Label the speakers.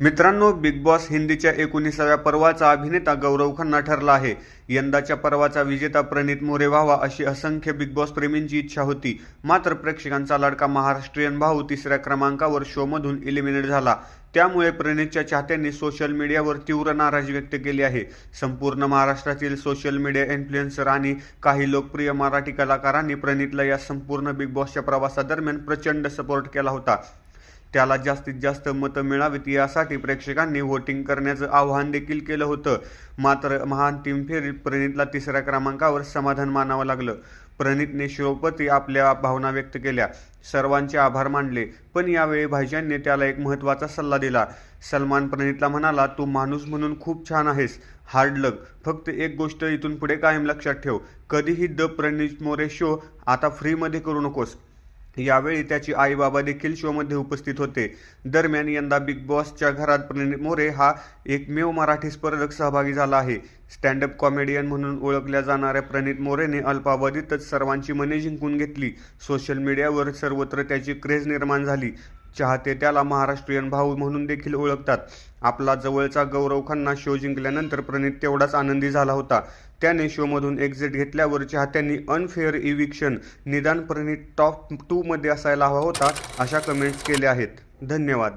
Speaker 1: मित्रांनो big boss हिंदीच्या एकोणीसाव्या पर्वाचा अभिनेता गौरव खन्ना ठरला आहे. यंदाच्या पर्वाचा विजेता प्रणित मोरे व्हावा अशी असंख्य बिग बॉस प्रेमींची इच्छा होती. मात्र प्रेक्षकांचा लाडका महाराष्ट्रीयन भाऊ तिसऱ्या क्रमांकावर शोमधून इलिमिनेट झाला. त्यामुळे प्रणितच्या चाहत्यांनी सोशल मीडियावर तीव्र नाराजी व्यक्त केली आहे. संपूर्ण महाराष्ट्रातील सोशल मीडिया इन्फ्लुएन्सर आणि काही लोकप्रिय मराठी कलाकारांनी प्रणितला या संपूर्ण बिग बॉसच्या प्रवासादरम्यान प्रचंड सपोर्ट केला होता. त्याला जास्तीत जास्त मतं मिळावीत यासाठी प्रेक्षकांनी व्होटिंग करण्याचं आवाहन देखील केलं होतं. मात्र महान टीम फेरीत प्रणितला तिसऱ्या क्रमांकावर समाधान मानावं लागलं. प्रणितने शिवपती आपल्या भावना व्यक्त केल्या. सर्वांचे आभार मानले पण यावेळी भाईजांनी त्याला एक महत्त्वाचा सल्ला दिला. सलमान प्रणितला म्हणाला तू माणूस म्हणून खूप छान आहेस. हार्ड लक फक्त एक गोष्ट इथून पुढे कायम लक्षात ठेव. कधीही द प्रणित मोरे शो आता फ्रीमध्ये करू नकोस. यावेळी त्याची आई बाबा देखील शोमध्ये उपस्थित होते. दरम्यान यंदा बिग बॉसच्या घरात प्रणित मोरे हा एकमेव मराठी स्पर्धक सहभागी झाला आहे. स्टँडअप कॉमेडियन म्हणून ओळखल्या जाणाऱ्या प्रणित मोरेने अल्पावधीतच सर्वांची मने जिंकून घेतली. सोशल मीडियावर सर्वत्र त्याची क्रेज निर्माण झाली. चाहते त्याला महाराष्ट्रीयन भाऊ म्हणून देखील ओळखतात. आपला जवळचा गौरव खन्ना शो जिंकल्यानंतर प्रणित तेवढाच आनंदी झाला होता. त्याने शोमधून एक्झिट घेतल्यावर चाहत्यांनी अनफेअर इविक्शन निदान प्रणित टॉप टूमध्ये असायला हवा होता अशा कमेंट्स केल्या आहेत. धन्यवाद.